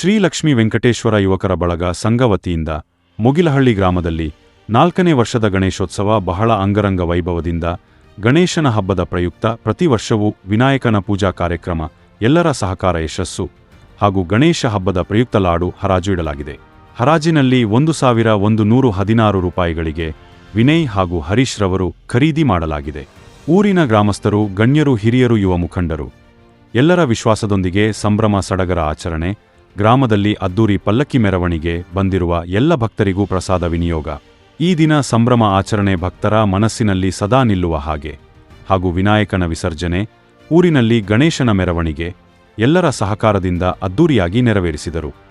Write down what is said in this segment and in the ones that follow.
ಶ್ರೀಲಕ್ಷ್ಮೀ ವೆಂಕಟೇಶ್ವರ ಯುವಕರ ಬಳಗ ಸಂಘ ವತಿಯಿಂದ ಮುಗಿಲಹಳ್ಳಿ ಗ್ರಾಮದಲ್ಲಿ ನಾಲ್ಕನೇ ವರ್ಷದ ಗಣೇಶೋತ್ಸವ ಬಹಳ ಅಂಗರಂಗ ವೈಭವದಿಂದ ಗಣೇಶನ ಹಬ್ಬದ ಪ್ರಯುಕ್ತ ಪ್ರತಿ ವರ್ಷವೂ ವಿನಾಯಕನ ಪೂಜಾ ಕಾರ್ಯಕ್ರಮ ಎಲ್ಲರ ಸಹಕಾರ ಯಶಸ್ಸು ಹಾಗೂ ಗಣೇಶ ಹಬ್ಬದ ಪ್ರಯುಕ್ತ ಲಾಡು ಹರಾಜು ಇಡಲಾಗಿದೆ. ಹರಾಜಿನಲ್ಲಿ ಒಂದು ಸಾವಿರ ಒಂದು ನೂರು ಹದಿನಾರು ರೂಪಾಯಿಗಳಿಗೆ ವಿನಯ್ ಹಾಗೂ ಹರೀಶ್ ರವರು ಖರೀದಿ ಮಾಡಲಾಗಿದೆ. ಊರಿನ ಗ್ರಾಮಸ್ಥರು, ಗಣ್ಯರು, ಹಿರಿಯರು, ಯುವ ಮುಖಂಡರು ಎಲ್ಲರ ವಿಶ್ವಾಸದೊಂದಿಗೆ ಸಂಭ್ರಮ ಸಡಗರ ಆಚರಣೆ ಗ್ರಾಮದಲ್ಲಿ ಅದ್ದೂರಿ ಪಲ್ಲಕ್ಕಿ ಮೆರವಣಿಗೆ ಬಂದಿರುವ ಎಲ್ಲ ಭಕ್ತರಿಗೂ ಪ್ರಸಾದ ವಿನಿಯೋಗ. ಈ ದಿನ ಸಂಭ್ರಮ ಆಚರಣೆ ಭಕ್ತರ ಮನಸ್ಸಿನಲ್ಲಿ ಸದಾ ನಿಲ್ಲುವ ಹಾಗೆ. ಹಾಗೂ ವಿನಾಯಕನ ವಿಸರ್ಜನೆ, ಊರಿನಲ್ಲಿ ಗಣೇಶನ ಮೆರವಣಿಗೆ ಎಲ್ಲರ ಸಹಕಾರದಿಂದ ಅದ್ದೂರಿಯಾಗಿ ನೆರವೇರಿಸಿದರು.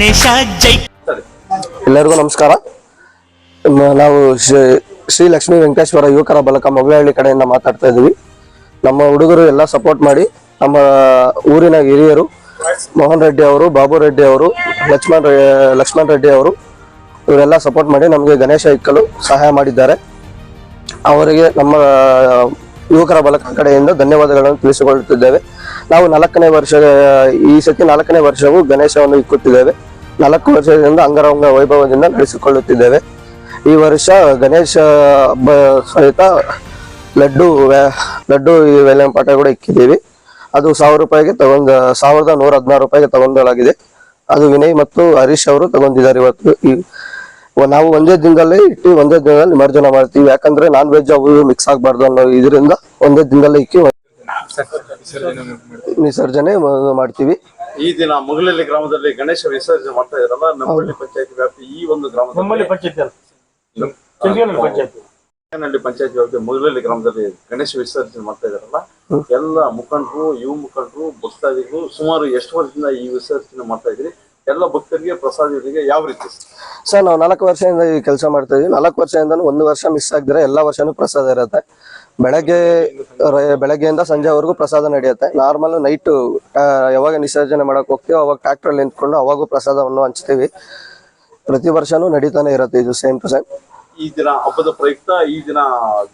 ಗಣೇಶ ಜೈ. ಎಲ್ಲರಿಗೂ ನಮಸ್ಕಾರ. ನಾವು ಶ್ರೀ ಲಕ್ಷ್ಮೀ ವೆಂಕಟೇಶ್ವರ ಯುವಕರ ಬಲಕ ಮಗಳಹಳ್ಳಿ ಕಡೆಯಿಂದ ಮಾತಾಡ್ತಾ ಇದ್ದೀವಿ. ನಮ್ಮ ಹುಡುಗರು ಎಲ್ಲ ಸಪೋರ್ಟ್ ಮಾಡಿ, ನಮ್ಮ ಊರಿನ ಹಿರಿಯರು ಮೋಹನ್ ರೆಡ್ಡಿ ಅವರು, ಬಾಬು ರೆಡ್ಡಿ ಅವರು, ಲಕ್ಷ್ಮಣ್ ಲಕ್ಷ್ಮಣ್ ರೆಡ್ಡಿ ಅವರು, ಇವರೆಲ್ಲ ಸಪೋರ್ಟ್ ಮಾಡಿ ನಮಗೆ ಗಣೇಶ ಇಕ್ಕಲು ಸಹಾಯ ಮಾಡಿದ್ದಾರೆ. ಅವರಿಗೆ ನಮ್ಮ ಯುವಕರ ಬಲಕ ಕಡೆಯಿಂದ ಧನ್ಯವಾದಗಳನ್ನು ತಿಳಿಸಿಕೊಳ್ಳುತ್ತಿದ್ದೇವೆ ನಾವು ನಾಲ್ಕನೇ ವರ್ಷ, ಈ ಸತಿ ನಾಲ್ಕನೇ ವರ್ಷವೂ ಗಣೇಶವನ್ನು ಇಕ್ಕುತ್ತಿದ್ದೇವೆ. ನಾಲ್ಕು ವರ್ಷದಿಂದ ಅಂಗರಂಗ ವೈಭವದಿಂದ ನಡೆಸಿಕೊಳ್ಳುತ್ತಿದ್ದೇವೆ. ಈ ವರ್ಷ ಗಣೇಶ ಹಬ್ಬ ಸಹಿತ ಲಡ್ಡು ಲಡ್ಡು ಈ ವೇಲಂಪಾಟ ಕೂಡ ಇಕ್ಕಿದ್ದೀವಿ. ಅದು ಸಾವಿರ ರೂಪಾಯಿಗೆ ತಗೊಂಡ ಸಾವಿರದ ನೂರ ಹದಿನಾರು ರೂಪಾಯಿಗೆ ತಗೊಂಡಲಾಗಿದೆ ಅದು ವಿನಯ್ ಮತ್ತು ಹರೀಶ್ ಅವರು ತಗೊಂಡಿದ್ದಾರೆ ಇವತ್ತು. ಈ ನಾವು ಒಂದೇ ದಿನದಲ್ಲೇ ಇಟ್ಟು ಒಂದೇ ದಿನದಲ್ಲಿ ಮರ್ಜನ ಮಾಡ್ತೀವಿ. ಯಾಕಂದ್ರೆ ನಾನ್ ವೆಜ್ ಅವು ಮಿಕ್ಸ್ ಆಗಬಾರ್ದು ಅನ್ನೋ ಇದರಿಂದ ಒಂದೇ ದಿನದಲ್ಲೇ ಇಕ್ಕಿ ವಿಸರ್ಜನೆ ಮಾಡ್ತೀವಿ. ಈ ದಿನ ಮುಗಲಲ್ಲಿ ಗ್ರಾಮದಲ್ಲಿ ಗಣೇಶ ವಿಸರ್ಜನೆ ಮಾಡ್ತಾ ಇದ್ರಲ್ಲ ನಮ್ಮಲ್ಲಿ ಪಂಚಾಯತ್ ವ್ಯಾಪ್ತಿ ಈ ಒಂದು ಗ್ರಾಮದಲ್ಲಿ ನಲ್ಲಿ ಪಂಚಾಯತಿ ವ್ಯಾಪ್ತಿ ಮುಗಲಲ್ಲಿ ಗ್ರಾಮದಲ್ಲಿ ಗಣೇಶ ವಿಸರ್ಜನೆ ಮಾಡ್ತಾ ಇದಾರಲ್ಲ ಎಲ್ಲ ಮುಖಂಡರು ಯುವ ಮುಖಂಡರು ಭಕ್ತಾದಿಗಳು ಸುಮಾರು ಎಷ್ಟು ವರ್ಷದಿಂದ ಈ ವಿಸರ್ಜನೆ ಮಾಡ್ತಾ ಇದ್ರಿ? ಎಲ್ಲ ಭಕ್ತರಿಗೆ ಪ್ರಸಾದಿಗಳಿಗೆ ಯಾವ ರೀತಿ? ಸರ್? ಸರ್ ನಾವು ನಾಲ್ಕು ವರ್ಷದಿಂದ ಈ ಕೆಲಸ ಮಾಡ್ತಾ ಇದೀವಿ. ನಾಲ್ಕು ವರ್ಷದಿಂದ ಒಂದು ವರ್ಷ ಮಿಸ್ ಆಗಿದ್ರೆ ಎಲ್ಲ ವರ್ಷನೂ ಪ್ರಸಾದ ಇರುತ್ತೆ. ಬೆಳಗ್ಗೆ ಬೆಳಗ್ಗೆಯಿಂದ ಸಂಜೆವರೆಗೂ ಪ್ರಸಾದ ನಡೆಯುತ್ತೆ ನಾರ್ಮಲ್ ನೈಟ್ ಯಾವಾಗ ನಿಸರ್ಜನೆ ಮಾಡಕ್ ಹೋಗ್ತೀವಿ ಅವಾಗ ಟ್ರ್ಯಾಕ್ಟರ್ ನಿಂತ್ಕೊಂಡು ಅವಾಗೂ ಪ್ರಸಾದವನ್ನು ಹಂಚ್ತೀವಿ ಪ್ರತಿ ವರ್ಷನೂ ನಡೀತಾನೆ ಇರುತ್ತೆ ಇದು ಸೇಮ್ ಟು ಸೇಮ್ ಈ ದಿನ ಹಬ್ಬದ ಪ್ರಯುಕ್ತ ಈ ದಿನ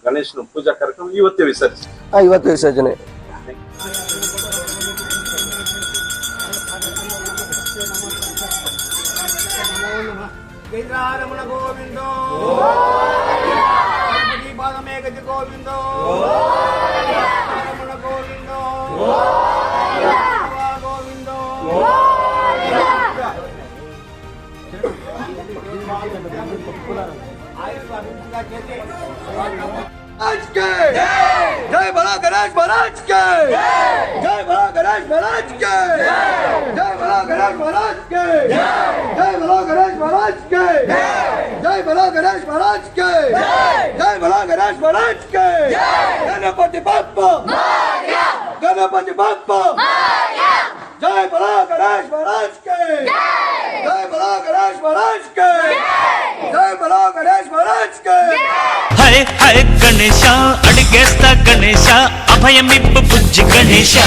ಗಣೇಶನ ಪೂಜಾ ಕಾರ್ಯಕ್ರಮ ಇವತ್ತೇ ವಿಸರ್ಜನೆ ಹಾ ಇವತ್ತು ವಿಸರ್ಜನೆ పాదమే గతి గోవిందో. गणेश महाराज के। जय बोलो गणेश महाराज के। जय बोलो गणेश महाराज के। गणेश गणपति बापा गणपति बापा जय बोलो गणेश महाराज के। जय बोलो गणेश महाराज के। जय बोलो गणेश महाराज के। हरे हरे गणेशा, अड़गेस्ता गणेशा अभयमिप्पु पुज्य गणेशा।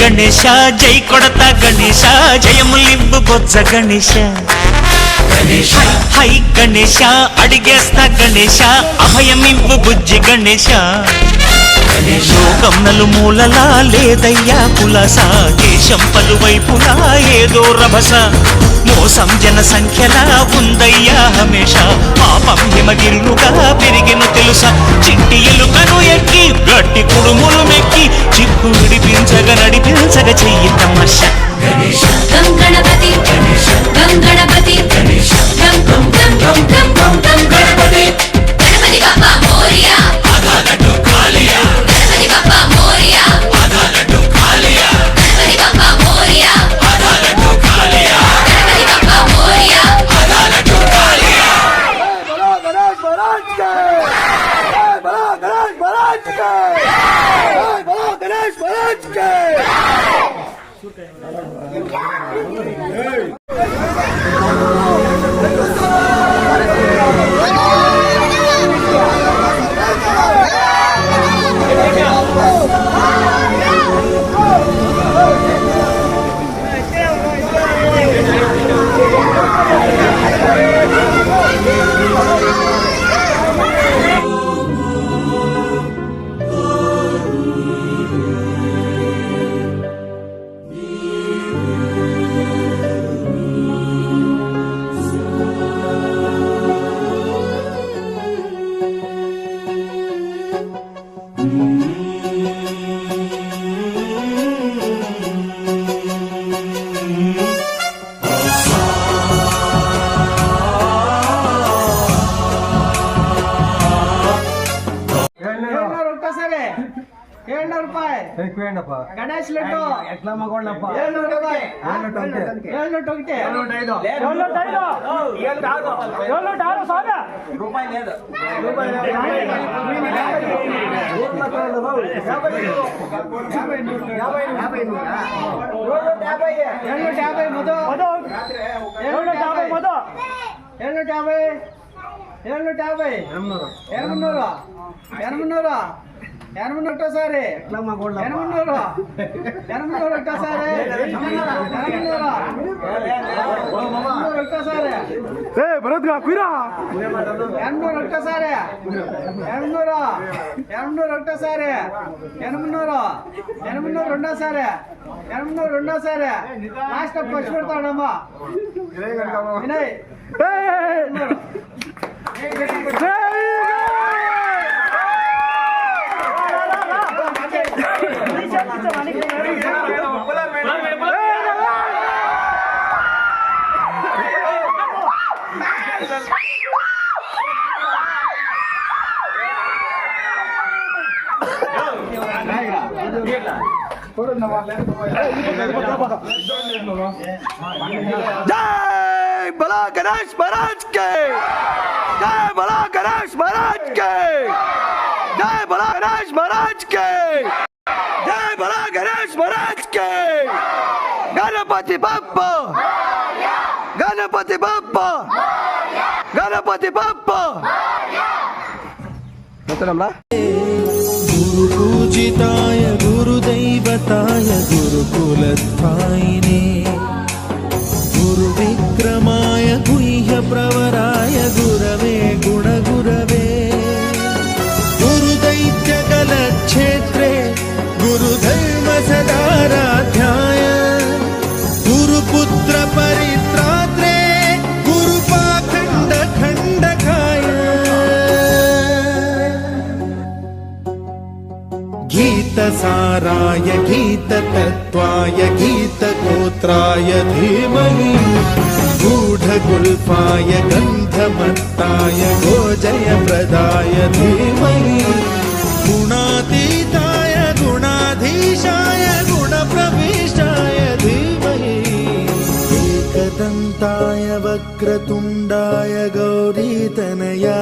గణేశ జై కొడత గణేశ జయములింబు బొజ్జ గణేశ. హై, హై గణేశ అడిగేస్తా గణేశ అభయమింపు బుజ్జి గణేశ. లోకం నలుమూలలా లేదయ్యా కులస దేశం పలువైపులా ఏదో రభస. మోసం జన సంఖ్యలా ఉందయ్యా హమేష పాపం పెరిగిన తెలుసా? చిట్టి ఎలుకను ఎక్కి గట్టి కుడుములు మెక్కి చిక్కు విడిపించగ నడిపించగ చెయ్యి తమాష గం గణపతి గం Mm-hmm. ಗಣೇಶ್ ಲಡ್ಡು ಎಟ್ಲ ಮಗೊಂಡಪ್ಪ ಏಳ್ನೂರು ರೂಪಾಯಿ ಏಳ್ನೂರು ಟೊಂಕೆ ಏಳ್ನೂರ ಐದು ಏಳ್ನೂರ ಆರು ಸಾವಿರ ರೂಪಾಯಿ లేదు ಏಳ್ನೂರ ಯಾಭೈ ಮಧು ಏಳ್ನೂರ ಯಾಭೈ ಮಧು ಏಳ್ನೂರ ಯಾಭೈ ಏಳ್ನೂರ ಯಾಭೈ ఎనమన్నూరు ఎనమన్నూరు ఎనమన్నూరు ఒకటోసారి ఎనమన్నూరు ఎనమన్నూరు ఒకటోసారి ఎనమన్నూరు ఒకటోసారి ఎనమన్నూరు ఒకటోసారి ఎనమన్నూరు ఎనమన్నూరు ఒకటోసారి ఎనమన్నూరు ఎనమన్నూరు రెండోసారి ఎనమన్నూరు రెండోసారి లాస్ట్ ఖర్చు పెడతాడమ్మా వినయ్ ఎనమన్నూరు. जय बोलो गणेश महाराज के। जय बोलो गणेश महाराज के। जय बोलो गणेश महाराज के। బలా గణేష్ మహారాజ్కి గణపతి బప్ప గణపతి బప్ప గణపతి బప్ప గురు పూజితాయ గురు దైవతాయ గురుకులస్థాయినే గురు విక్రమాయ గుహ్య ప్రవరాయ గురవే गुरुधर्मसदाराध्याय गुरुपुत्रपरित्रात्रे गुरुपाखण्डखण्डकाय गीतसाराय गीततत्त्वाय गीतगोत्राय धीमहि गूढगुल्फाय गन्धमत्ताय गोजयप्रदाय धीमहि एकदन्ताय वक्रतुण्डाय गौरीतनयाय